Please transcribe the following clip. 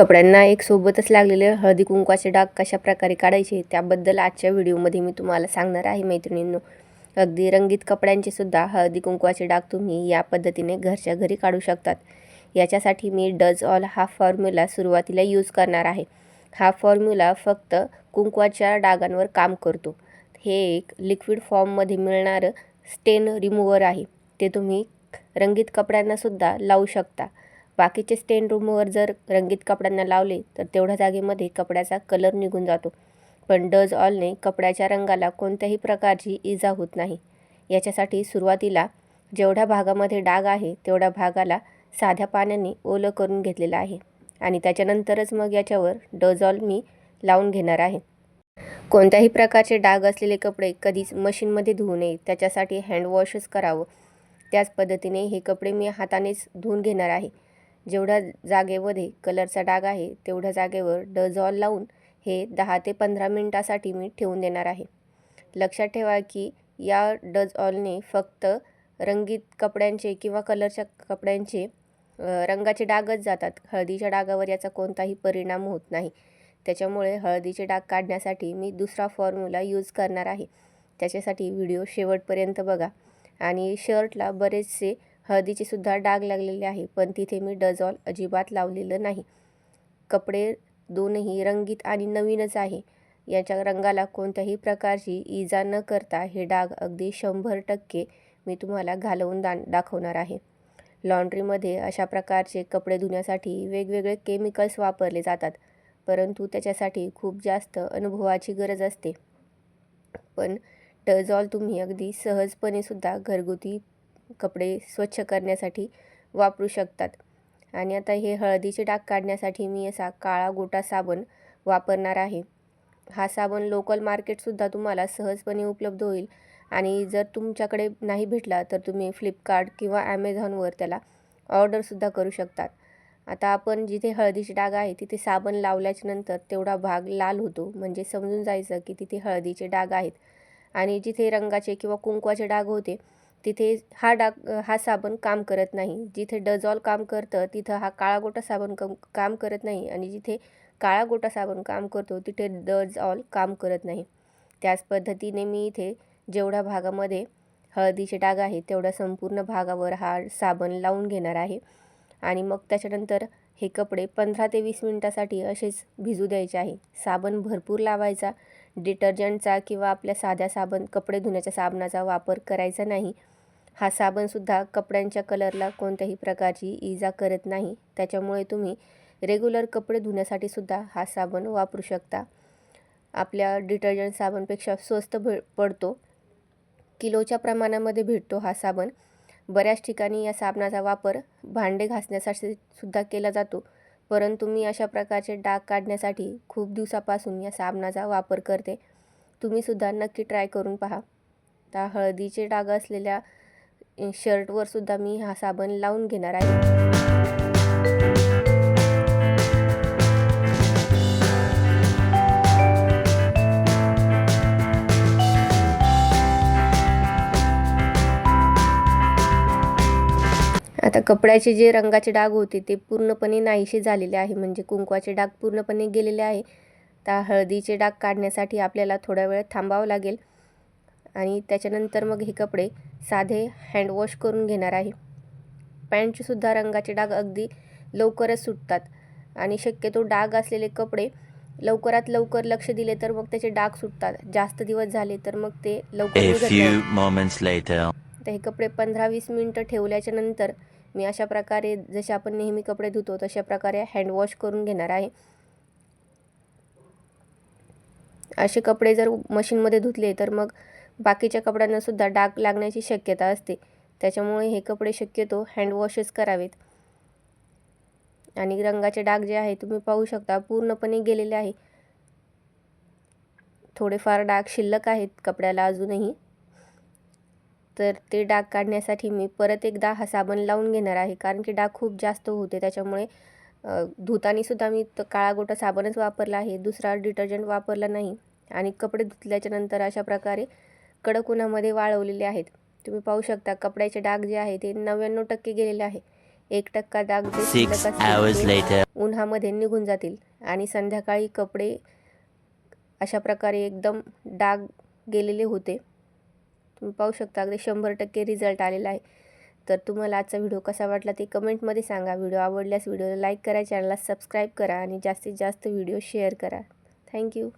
कपड्यांना एक सोबतच लागलेले हळदी कुंकवाचे डाग कशा प्रकारे काढायचे त्याबद्दल आजच्या व्हिडिओमध्ये मी तुम्हाला सांगणार आहे मैत्रिणींनो. अगदी रंगीत कपड्यांचे सुद्धा हळदी कुंकवाचे डाग तुम्ही या पद्धतीने घरच्या घरी काढू शकतात. याच्यासाठी मी डज ऑल हा फॉर्म्युला सुरुवातीला यूज करणार आहे. हा फॉर्म्युला फक्त कुंकवाच्या डागांवर काम करतो. हे एक लिक्विड फॉर्ममध्ये मिळणारं स्टेन रिमूव्हर आहे. ते तुम्ही रंगीत कपड्यांनासुद्धा लावू शकता. बाकीचे स्टेन रूमवर जर रंगीत कपड्यांना लावले तर तेवढ्या जागेमध्ये कपड्याचा कलर निघून जातो. पण डज ऑलने कपड्याच्या रंगाला कोणत्याही प्रकारची इजा होत नाही. याच्यासाठी सुरुवातीला जेवढ्या भागामध्ये डाग आहे तेवढ्या भागाला साध्या पाण्याने ओलं करून घेतलेलं आहे. आणि त्याच्यानंतरच मग याच्यावर डझॉल मी लावून घेणार आहे. कोणत्याही प्रकारचे डाग असलेले कपडे कधीच मशीनमध्ये धुवू नये त्याच्यासाठी हँडवॉशच करावं. त्याच पद्धतीने हे कपडे मी हातानेच धुवून घेणार आहे. जेवढ्या जागेमध्ये कलरचा डाग आहे तेवढ्या जागेवर डझॉल लावून हे दहा ते पंधरा मिनटासाठी मी ठेवून देणार आहे. लक्षात ठेवा की या डझऑलने फक्त रंगीत कपड्यांचे किंवा कलरच्या कपड्यांचे रंगाचे डागच जातात. हळदीच्या डागावर याचा कोणताही परिणाम होत नाही. त्याच्यामुळे हळदीचे डाग काढण्यासाठी मी दुसरा फॉर्म्युला यूज करणार आहे. त्याच्यासाठी व्हिडिओ शेवटपर्यंत बघा. आणि शर्टला बरेचसे हळदीचे सुद्धा डाग लागलेले आहे पण तिथे मी डझॉल अजिबात लावलेलं नाही. कपडे दोनही रंगीत आणि नवीनच आहे. याच्या रंगाला कोणत्याही प्रकारची इजा न करता हे डाग अगदी शंभर टक्के मी तुम्हाला घालवून दा दाखवणार आहे. लॉन्ड्रीमध्ये अशा प्रकारचे कपडे धुण्यासाठी वेगवेगळे केमिकल्स वापरले जातात परंतु त्याच्यासाठी खूप जास्त अनुभवाची गरज असते. पण डझॉल तुम्ही अगदी सहजपणे सुद्धा घरगुती कपडे स्वच्छ करण्यासाठी वापरू शकतात. आणि आता हे हळदीचे डाग काढण्यासाठी मी असा काळा गोटा साबण वापरणार आहे. हा साबण लोकल मार्केटसुद्धा तुम्हाला सहजपणे उपलब्ध होईल. आणि जर तुमच्याकडे नाही भेटला तर तुम्ही फ्लिपकार्ट किंवा ॲमेझॉनवर त्याला ऑर्डरसुद्धा करू शकतात. आता आपण जिथे हळदीचे डाग आहे तिथे साबण लावल्याच्या नंतर तेवढा भाग लाल होतो. म्हणजे समजून जायचं की तिथे हळदीचे डाग आहेत. आणि जिथे रंगाचे किंवा कुंकवाचे डाग होते तिथे हा डाग हा साबण काम करत नाही. जिथे डझॉल काम करतं तिथं हा काळा गोटा साबण कम काम करत नाही आणि जिथे काळा गोटा साबण काम करतो तिथे डझॉल काम करत नाही. त्याच पद्धतीने मी इथे जेवढ्या भागामध्ये हळदीचे डाग आहे तेवढ्या संपूर्ण भागावर हा साबण लावून घेणार आहे. आणि मग त्याच्यानंतर हे कपडे पंधरा ते वीस मिनटासाठी असेच भिजू द्यायचे आहे. साबण भरपूर लावायचा. डिटर्जंटचा किंवा आपल्या साध्या साबण कपडे धुण्याच्या साबणाचा वापर करायचा नाही. हा साबणसुद्धा कपड्यांच्या कलरला कोणत्याही प्रकारची इजा करत नाही. त्याच्यामुळे तुम्ही रेग्युलर कपडे धुण्यासाठी सुद्धा हा साबण वापरू शकता. आपल्या डिटर्जंट साबणपेक्षा स्वस्त भे पडतो. किलोच्या प्रमाणामध्ये भेटतो हा साबण. बऱ्याच ठिकाणी या साबणाचा वापर भांडे घासण्यासाठी सुद्धा केला जातो. परंतु मी अशा प्रकारचे डाग काढण्यासाठी खूप दिवसापासून या साबणाचा वापर करते. तुम्हीसुद्धा नक्की ट्राय करून पहा. त्या हळदीचे डाग असलेल्या शर्टवर सुद्धा मी हा साबण लावून घेणार आहे. आता कपड्याचे जे रंगाचे डाग होते ते पूर्णपणे नाहीसे झालेले आहे. म्हणजे कुंकवाचे डाग पूर्णपणे गेलेले आहे. त्या हळदीचे डाग काढण्यासाठी आपल्याला थोडा वेळ थांबावं लागेल. आणि त्याच्यानंतर मग हे कपडे साधे हँडवॉश करून घेणार आहे. पॅन्टचेसुद्धा रंगाचे डाग अगदी लवकरच सुटतात. आणि शक्यतो डाग असलेले कपडे लवकरात लवकर लक्ष दिले तर मग त्याचे डाग सुटतात. जास्त दिवस झाले तर मग ते लवकर तर हे कपडे पंधरा वीस मिनटं ठेवल्याच्या नंतर मी अशा प्रकारे जसे आपण नेहमी कपडे धुतो तशा प्रकारे हँडवॉश करून घेणार आहे. असे कपडे जर मशीनमध्ये धुतले तर मग बाकीच्या कपड्यांनासुद्धा डाग लागण्याची शक्यता असते. त्याच्यामुळे हे कपडे शक्यतो हँडवॉशच करावेत. आणि रंगाचे डाग जे आहे तुम्ही पाहू शकता पूर्णपणे गेलेले आहे. थोडेफार डाग शिल्लक आहेत कपड्याला अजूनही. तर ते डाग काढण्यासाठी मी परत एकदा हा साबण लावून घेणार आहे. कारण की डाग खूप जास्त होते. त्याच्यामुळे धुतानीसुद्धा मी काळा गोटा साबणच वापरला आहे. दुसरा डिटर्जंट वापरला नाही. आणि कपडे धुतल्याच्या नंतर अशा प्रकारे कडक उन्हामध्ये वाळवलेले आहेत. तुम्ही पाहू शकता कपड्याचे डाग जे आहे ते नव्याण्णव टक्के गेलेले आहे. एक टक्का डाग. उन्हामध्ये निघून जातील. आणि संध्याकाळी कपडे अशा प्रकारे एकदम डाग गेलेले होते. तुम्ही पाहू शकता. अगदी शंभर टक्के रिझल्ट आलेला आहे. तर तुम्हाला आजचा व्हिडिओ कसा वाटला ते कमेंटमध्ये सांगा. व्हिडिओ आवडल्यास व्हिडिओला लाईक करा चॅनलला सबस्क्राईब करा आणि जास्तीत जास्त व्हिडिओ शेअर करा. थँक्यू